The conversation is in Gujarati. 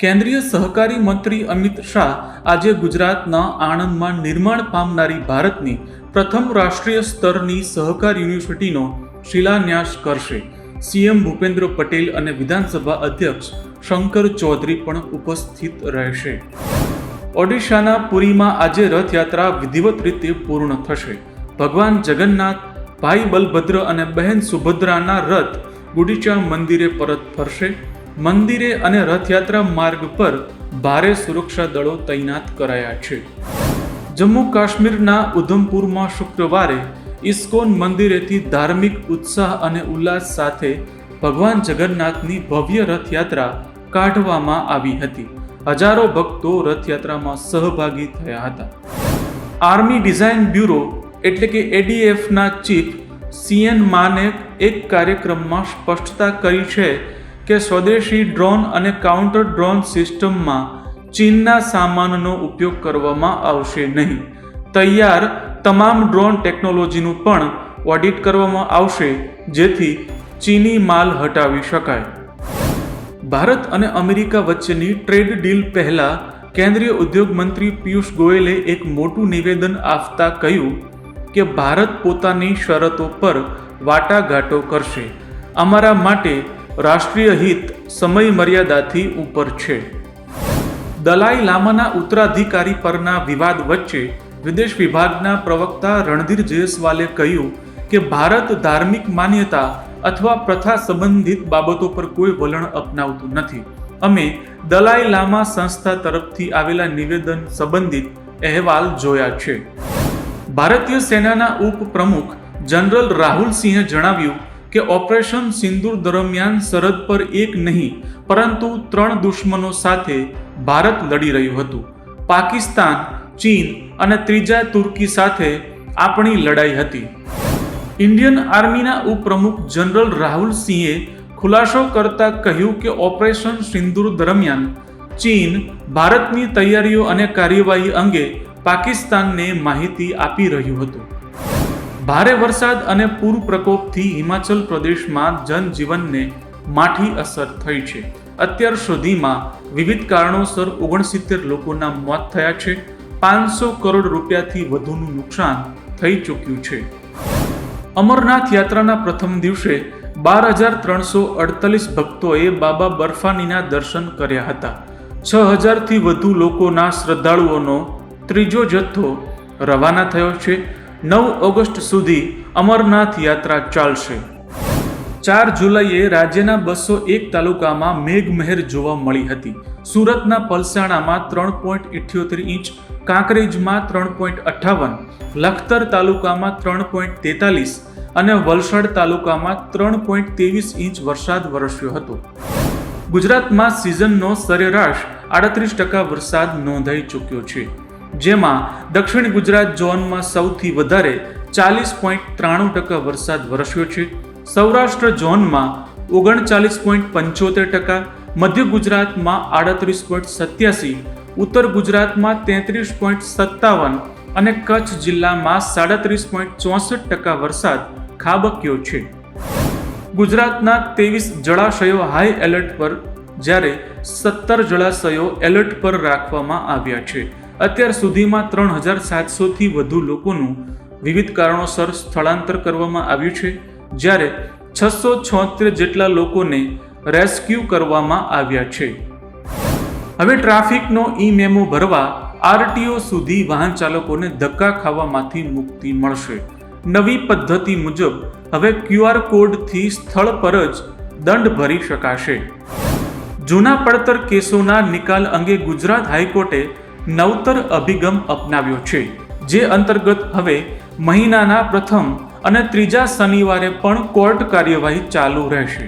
કેન્દ્રીય સહકારી મંત્રી અમિત શાહ આજે ગુજરાતના આણંદમાં નિર્માણ પામનારી ભારતની પ્રથમ રાષ્ટ્રીય સ્તરની સહકાર યુનિવર્સિટીનો શિલાન્યાસ કરશે. સીએમ ભૂપેન્દ્ર પટેલ અને વિધાનસભા અધ્યક્ષ શંકર ચૌધરી પણ ઉપસ્થિત રહેશે. ઓડિશાના પુરીમાં આજે રથયાત્રા વિધિવત રીતે પૂર્ણ થશે. ભગવાન જગન્નાથ, ભાઈ બલભદ્ર અને બહેન સુભદ્રાના રથ ગુડીચા મંદિરે પરત ફરશે. મંદિરે અને રથયાત્રા માર્ગ પર ભારે સુરક્ષા દળો તૈનાત કરાયા છે. જમ્મુ કાશ્મીરના ઉધમપુરમાં શુક્રવારે ઇસ્કોન મંદિરેથી ધાર્મિક ઉત્સાહ અને ઉલ્લાસ સાથે ભગવાન જગન્નાથની ભવ્ય રથયાત્રા કાઢવામાં આવી હતી. હજારો ભક્તો રથયાત્રામાં સહભાગી થયા હતા. આર્મી ડિઝાઇન બ્યુરો એટલે કે એડીએફના ચીફ સીએન માને એક કાર્યક્રમમાં સ્પષ્ટતા કરી છે કે સ્વદેશી ડ્રોન અને કાઉન્ટર ડ્રોન સિસ્ટમમાં ચીનના સામાનનો ઉપયોગ કરવામાં આવશે નહીં. તૈયાર તમામ ડ્રોન ટેકનોલોજીનું પણ ઓડિટ કરવામાં આવશે, જેથી ચીની માલ હટાવી શકાય. ભારત અને અમેરિકા વચ્ચેની ટ્રેડ ડીલ પહેલા કેન્દ્રીય ઉદ્યોગ મંત્રી પિયુષ ગોયલે એક મોટું નિવેદન આપતા કહ્યું કે ભારત પોતાની શરતો પર વાટાઘાટો કરશે. અમારા માટે રાષ્ટ્રીય હિત સમય મર્યાદાથી ઉપર છે. દલાઈ લામાના ઉત્તરાધિકારી પરના વિવાદ વચ્ચે વિદેશ વિભાગના પ્રવક્તા રણધીર જયસ્વાલે કહ્યું કે ભારત ધાર્મિક માન્યતા અથવા પ્રથા સંબંધિત બાબતો પર કોઈ વલણ અપનાવતું નથી. અમે દલાઈ લામા સંસ્થા તરફથી આવેલા નિવેદન સંબંધિત અહેવાલ જોયા છે. ભારતીય સેનાના ઉપપ્રમુખ જનરલ રાહુલ સિંહે જણાવ્યું કે ઓપરેશન સિંદૂર દરમિયાન સરહદ પર એક નહીં, પરંતુ ત્રણ દુશ્મનો સાથે ભારત લડી રહ્યું હતું. પાકિસ્તાન, ચીન અને ત્રીજા તુર્કી સાથે આપણી લડાઈ હતી. ઇન્ડિયન આર્મીના ઉપપ્રમુખ જનરલ રાહુલ સિંહે ખુલાસો કરતા કહ્યું કે ઓપરેશન સિંદૂર દરમિયાન ચીન ભારતની તૈયારીઓ અને કાર્યવાહી અંગે પાકિસ્તાનને માહિતી આપી રહ્યું હતું. ભારે વરસાદ અને પૂર પ્રકોપથી હિમાચલ પ્રદેશમાં જનજીવનને માઠી અસર થઈ છે. અત્યાર સુધીમાં વિવિધ કારણોસર ઓગણસિત્તેર લોકોના મોત થયા છે. પાંચસો કરોડ રૂપિયાથી વધુનું નુકસાન થઈ ચૂક્યું છે. અમરનાથ યાત્રાના પ્રથમ દિવસે બાર હજાર ત્રણસો અડતાલીસ ભક્તોએ બાબા બર્ફાનીના દર્શન કર્યા હતા. છ હજારથી વધુ લોકોના શ્રદ્ધાળુઓનો ત્રીજો જથ્થો રવાના થયો છે. નવ ઓગસ્ટ સુધી અમરનાથ યાત્રા ચાલશે. ચાર જુલાઈએ રાજ્યના બસો એક તાલુકામાં મેઘમહેર જોવા મળી હતી. સુરતના પલસાણામાં ત્રણ પોઈન્ટ ઇઠ્યોતેર ઇંચ, કાંકરેજમાં ત્રણ પોઈન્ટ અઠ્ઠાવન, લખતર તાલુકામાં ત્રણ પોઈન્ટ તેતાલીસ અને વલસાડ તાલુકામાં ત્રણ પોઈન્ટ ત્રેવીસ ઇંચ વરસાદ વરસ્યો હતો. ગુજરાતમાં સિઝનનો સરેરાશ આડત્રીસ ટકા વરસાદ નોંધાઈ ચૂક્યો છે. જેમાં દક્ષિણ ગુજરાત ઝોનમાં સૌથી વધારે ચાલીસ પોઈન્ટ ત્રાણું ટકા વરસાદ વરસ્યો છે. સૌરાષ્ટ્ર ઝોનમાં ઓગણચાલીસ પોઈન્ટ પંચોતેર ટકા, મધ્ય ગુજરાતમાં આડત્રીસ પોઈન્ટ સત્યાસી, ઉત્તર ગુજરાતમાં તેત્રીસ પોઈન્ટ સત્તાવન અને કચ્છ જિલ્લામાં સાડત્રીસ પોઈન્ટ ચોસઠ ટકા વરસાદ ખાબક્યો છે. ગુજરાતના ત્રેવીસ જળાશયો હાઈ એલર્ટ પર, જ્યારે સત્તર જળાશયો એલર્ટ પર રાખવામાં આવ્યા છે. અત્યાર સુધીમાં ત્રણ હજાર સાતસોથી વધુ લોકોનું વિવિધ કારણોસર સ્થળાંતર કરવામાં આવ્યું છે, જ્યારે છસો છોતેર જેટલા લોકોને રેસ્ક્યુ કરવામાં આવ્યા છે. હવે ટ્રાફિકનો ઈ મેમો ભરવા આરટીઓ સુધી વાહન ચાલકોને ધક્કા ખાવામાંથી મુક્તિ મળશે. નવી પદ્ધતિ મુજબ હવે ક્યુઆર કોડથી સ્થળ પર જ દંડ ભરી શકાશે. જૂના પડતર કેસોના નિકાલ અંગે ગુજરાત હાઈકોર્ટે નવતર અભિગમ અપનાવ્યો છે, જે અંતર્ગત હવે મહિનાના પ્રથમ અને ત્રીજા શનિવારે પણ કોર્ટ કાર્યવાહી ચાલુ રહેશે.